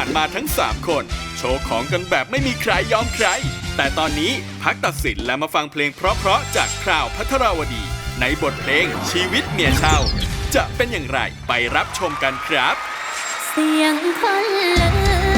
ผ่านมาทั้ง 3 คน โชว์ของกันแบบไม่มีใครยอมใคร แต่ตอนนี้พักตัดสินและมาฟังเพลงเพราะๆจากคราวพัทราวดี ในบทเพลงชีวิตเมียเช่า จะเป็นอย่างไรไปรับชมกันครับ เสียงคนลือ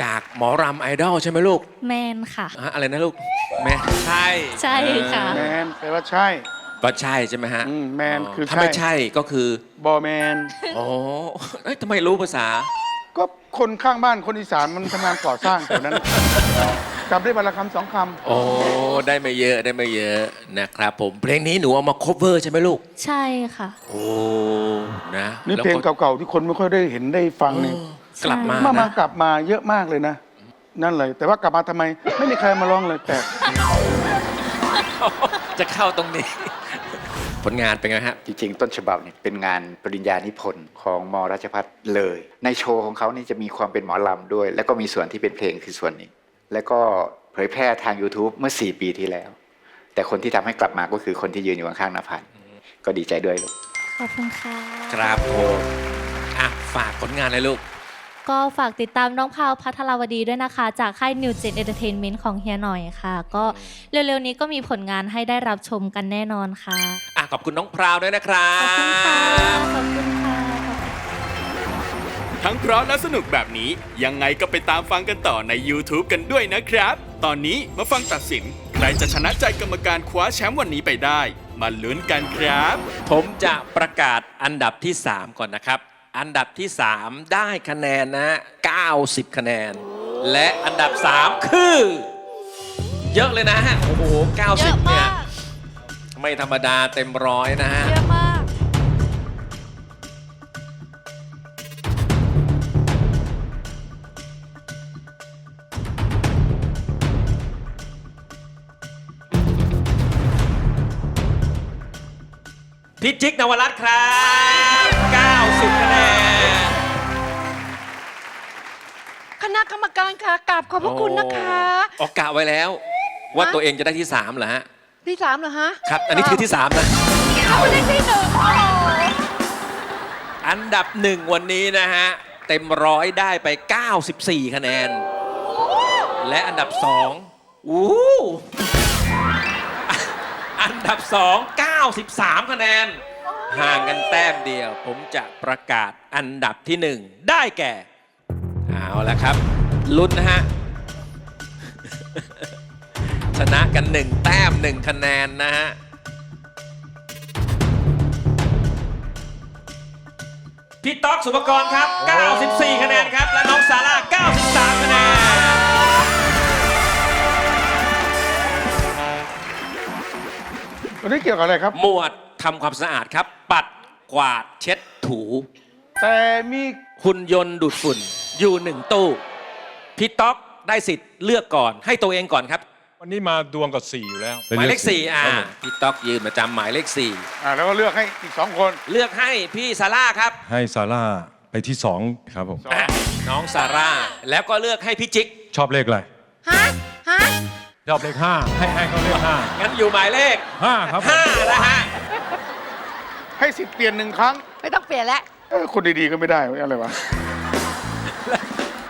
จากหมอรำไอดอลใช่ไหมลูกแมนค่ะ ฮะอะไรนะลูกแม่ใช่ใช่ค่ะ แมนแปลว่าใช่ ก็ใช่ใช่ไหมฮะอืมแมนคือถ้าไม่ใช่ ใช่ก็คือบอแมน อ๋อเอ้ยทำไมรู้ภาษา ก็คนข้างบ้านคนอีสานมันทำงานก่อสร้างแถวนั้นจำได้วันละคำสองคโอ้ได้ไม่เยอะได้ไม่เยอะนะครับผมเพลงนี้หนูเอามา cover ใช่ไหมลูก ใช่ค่ะ โอ้นะำนี่แล้วเพลงก็ เก่าๆที่คนไม่ค่อยได้เห็นได้ฟังนี่เออ กลับมามามานะกลับมาเยอะมากเลยนะ นั่นเลย แต่ว่ากลับมาทำไม ไม่มีใครมาร้องเลยแต่จะเข้าตรงนี้ ผลงานเป็นไงฮะ จริงๆ ต้นฉบับเนี่ยเป็นงานปริญญานิพนธ์ของมราชพัฒเลย ในโชว์ของเขานี่จะมีความเป็นหมอลำด้วย แล้วก็มีส่วนที่เป็นเพลงคือส่วนนี้ แล้วก็เผยแพร่ทาง YouTube เมื่อ 4 ปีที่แล้ว แต่คนที่ทำให้กลับมาก็คือคนที่ยืนอยู่ข้างๆหน้าพันก็ดีใจด้วยลูก ขอบคุณค่ะ ครับผมอะฝากผลงานเลยลูก ก็ฝากติดตามน้องพาวพัทรวดีด้วยนะคะ จากค่าย New Gen Entertainment ของเฮียหน่อยค่ะ ก็เร็วๆนี้ก็มีผลงานให้ได้รับชมกันแน่นอนค่ะ อะขอบคุณน้องพราวด้วยนะครัขอบคุณค่ะ บ ขอบคุณค่ะ ทั้งเพราะและสนุกแบบนี้ยังไงก็ไปตามฟังกันต่อใน YouTube กันด้วยนะครับ ตอนนี้มาฟังตัดสิน ใครจะชนะใจกรรมการคว้าแชมป์วันนี้ไปได้ มาลุ้นกันครับ ผมจะประกาศอันดับที่ 3 ก่อนนะครับ อันดับที่ 3 ได้คะแนนนะฮะ90 คะแนน และอันดับ 3 คือ เยอะเลยนะฮะโอ้โห90เนี่ยไม่ธรรมดาเต็มร้อยนะฮะ เยอะมากพิจิกนวรัตน์ครับ 90คะแนน คณะกรรมการค่ะกราบขอบพระคุณนะคะ โอ้ออกกะไว้แล้ว ว่าฮะ ตัวเองจะได้ที่3เหรอฮะ ที่สามเหรอฮะครับ อันนี้คือที่3นะ เอาไปได้ที่หนึ่งโอ้โหอันดับหนึ่งวันนี้นะฮะ เต็มร้อยได้ไป 94 คะแนน และอันดับสองอู้อันดับสอง93 คะแนน ห่างกันแต้มเดียว ผมจะประกาศอันดับที่หนึ่งได้แก่ เอาละครับ ลุ้นนะฮะ ชนะกันหนึ่งแต้มหนึ่งคะแนนนะฮะพี่ต๊อกสุปกรณ์ครับ 94 คะแนนครับ และน้องซาร่า 93 คะแนน วันนี้เกี่ยวกับอะไรครับ หมวด ทำความสะอาดครับ ปัดกวาดเช็ดถู แต่มีหุ่นยนต์ดูดฝุ่นอยู่หนึ่งตู้พี่ต๊อกได้สิทธิ์เลือกก่อน ให้ตัวเองก่อนครับ วันนี้มาดวงกับสี่อยู่แล้ว หมายเลขสี่อ่าพี่ต๊อกยืนประจำหมายเลขสี่อ่าแล้วก็เลือกให้อีกสองคน เลือกให้พี่ซาร่าครับ ให้ซาร่าไปที่สองครับผม อะน้องซาร่าแล้วก็เลือกให้พี่จิ๊กชอบเลขอะไรฮะ ฮะ ชอบเลขห้าให้ให้เขาเลขห้างั้นอยู่หมายเลขห้าครับผม ห้านะฮะ ให้สิทธิ์เปลี่ยนหนึ่งครั้งไม่ต้องเปลี่ยนแล้ว เออคนดีๆก็ไม่ได้เว้ยอะไรวะ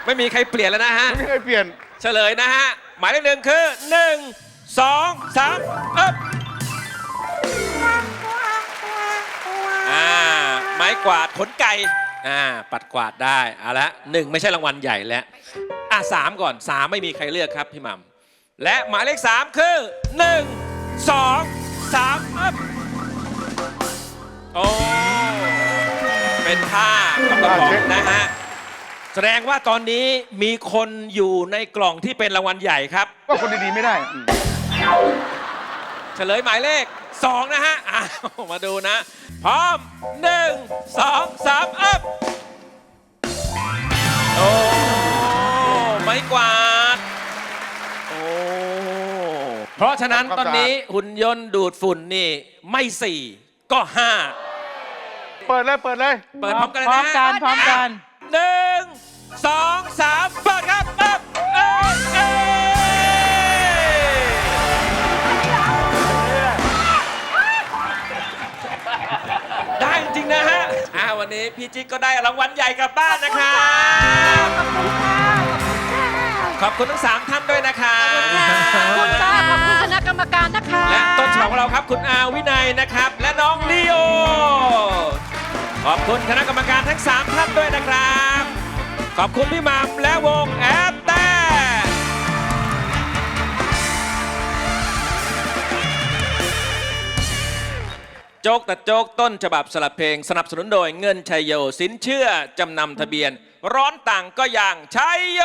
ไม่มีใครเปลี่ยนแล้วนะฮะ ไม่เคยเปลี่ยนเฉลยนะฮะ หมายเลขหนึ่งคือหนึ่งสองสามเอ๊บอ่าไม้กวาดขนไก่อ่าปัดกวาดได้เอาละหนึ่งไม่ใช่รางวัลใหญ่แล้วอะสามก่อนสามไม่มีใครเลือกครับพี่หมัมและหมายเลขสามคือหนึ่งสองสามเอ๊บ เป็นผ้ากระป๋องนะฮะ แสดงว่าตอนนี้มีคนอยู่ในกล่องที่เป็นรางวัลใหญ่ครับว่าคนดีๆไม่ได้อืมเฉลยหมายเลข 2 นะฮะอ้าวมาดูนะ พร้อม 1 2 3 อัพ โอ้ไม้กวาด โอ้ เพราะฉะนั้นตอนนี้หุ่นยนต์ดูดฝุ่นนี่ ไม่ 4 ก็ เปิดเลยเปิดเลย5เปิดพร้อมกันเลยพร้อนะมฮะกันพร้อมกันหนึ่งสองสามเปิดครับเอ๊บเอ้ยเอ้ยได้จริงๆนะฮะอ่าวันนี้พี่จิ๊กก็ได้รางวัลใหญ่กลับบ้านนะครับ ขอบคุณทั้งสามท่านด้วยนะครับขอบคุณค่ะขอบคุณคณะกรรมการนะคะ และต้นฉบับของเราครับคุณอาวินัยนะครับ และน้องลีโอ ขอบคุณคณะกรรมการทั้ง 3 ท่านด้วยนะครับ ขอบคุณพี่หมัมและวงแอปแต่โจ๊กแต่โจ๊กต้นฉบับสลับเพลง สนับสนุนโดยเงินชัยโย สินเชื่อจำนำทะเบียน ร้อนต่างก็อย่างชัยโย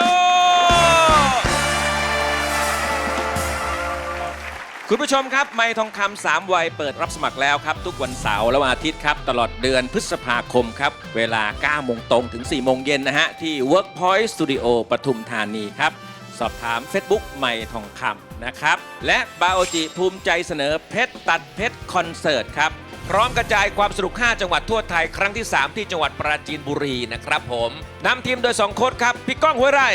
คุณผู้ชมครับไม่ทองคำสามวัยเปิดรับสมัครแล้วครับ ทุกวันเสาร์และวันอาทิตย์ครับ ตลอดเดือนพฤษภาคมครับ เวลา 9 โมงตรงถึง 4 โมงเย็นนะฮะ ที่ Workpoint Studio ปทุมธานีครับ สอบถาม Facebook ไม่ทองคำนะครับ และบาโอจิภูมิใจเสนอเพชรตัดเพชรคอนเสิร์ตครับ พร้อมกระจายความสนุก 5 จังหวัดทั่วไทยครั้งที่ 3 ที่จังหวัดปราจีนบุรีนะครับผมนำทีมโดย2โค้ชครับพี่ก้องห้วยไร่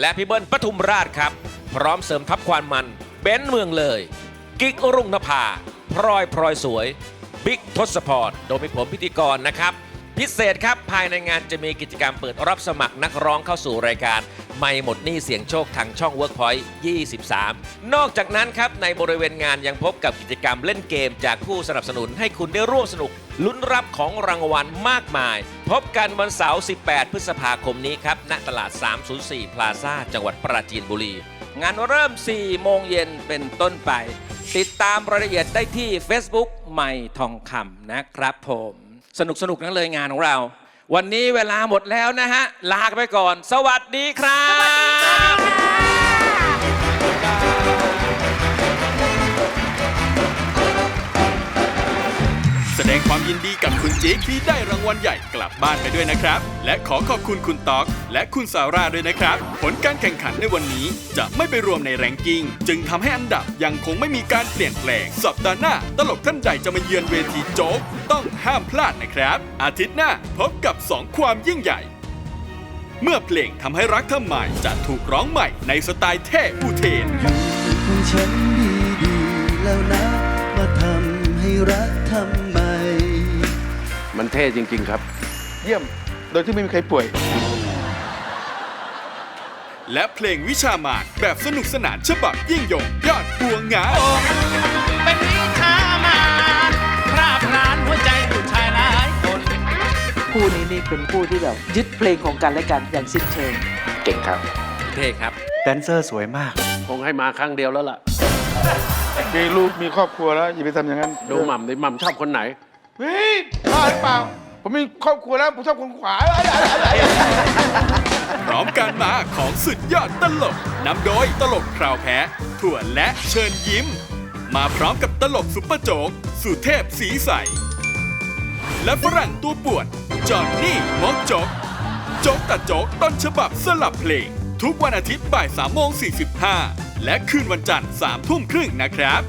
และพี่เบิ้ลปทุมราชครับ พร้อมเสริมทัพความมัน บ้นเมืองเลย กิ๊กรุ่งนภาพลอยพลอยสวย บิ๊กทศพรโดยมีผมพิธีกรนะครับ พิเศษครับภายในงานจะมีกิจกรรมเปิดรับสมัครนักร้องเข้าสู่รายการ ไม่หมดหนี้เสียงโชคทางช่อง Workpoint 23 นอกจากนั้นครับในบริเวณงานยังพบกับกิจกรรมเล่นเกมจากผู้สนับสนุนให้คุณได้ร่วมสนุก ลุ้นรับของรางวัลมากมาย พบกันวันเสาร์ 18 พฤษภาคมนี้ครับ ณ ตลาด 304 พลาซ่า จังหวัดปราจีนบุรี งานเริ่ม 4 โมงเย็นเป็นต้นไป ติดตามรายละเอียดได้ที่ Facebook ใหม่ทองคำนะครับผม สนุกสนุกนั่นเลยงานของเรา วันนี้เวลาหมดแล้วนะฮะ ลาไปก่อน สวัสดีครับแสดง ความยินดีกับคุณจิ๊กที่ได้รางวัลใหญ่กลับบ้านไปด้วยนะครับ และขอขอบคุณคุณต๊อก และคุณซาร่าด้วยนะครับ ผลการแข่งขันในวันนี้จะไม่ไปรวมในแรงกิ้ง จึงทำให้อันดับยังคงไม่มีการเปลี่ยนแปลง สัปดาห์หน้า ตลกท่านใดจะมาเยือนเวทีโจ๊กต้องห้ามพลาดนะครับ อาทิตย์หน้าพบกับ 2 ความยิ่งใหญ่ เมื่อเพลงทำให้รักเธอใหม่จะถูกร้องใหม่ในสไตล์เท่อุเทนอยู่ของฉันดีๆแล้วนะมาทำให้รักทำไม มันเท่จริง ๆ ครับ เยี่ยม โดยที่ไม่มีใครป่วย และเพลงวิชามานแบบสนุกสนานฉบับยิ่งยงยอดบัวงาม เป็นวิชามาราบรานหัวใจผู้ชคู่นี้นี่เป็นคู่ที่แบบยึดเพลงของกันและกันอย่างสิ้นเชิง เก่งครับ เท่ครับ แดนเซอร์สวยมาก คงให้มาครั้งเดียวแล้วล่ะ มีลูกมีครอบครัวแล้ว อย่าไปทำอย่างนั้น ดูหม่ำดิหม่ำชอบคนไหน เฮ้ยบ้าหรือเปล่า ผมมีครอบครัวแล้ว ผมชอบคนขวาพร้อมการมาของสุดยอดตลกนำโดยตลกคราวแพ้ถั่วและเชิญยิ้ม มาพร้อมกับตลกซุปเปอร์โจ๊กสุเทพสีใส และฝรั่งตัวปวนจอห์นนี่มอกจกโจ๊กตัดโจ๊กต้นฉบับสลับเพลง ทุกวันอาทิตย์บ่าย3โมง45 และคืนวันจันทร์3ทุ่มครึ่งนะครับ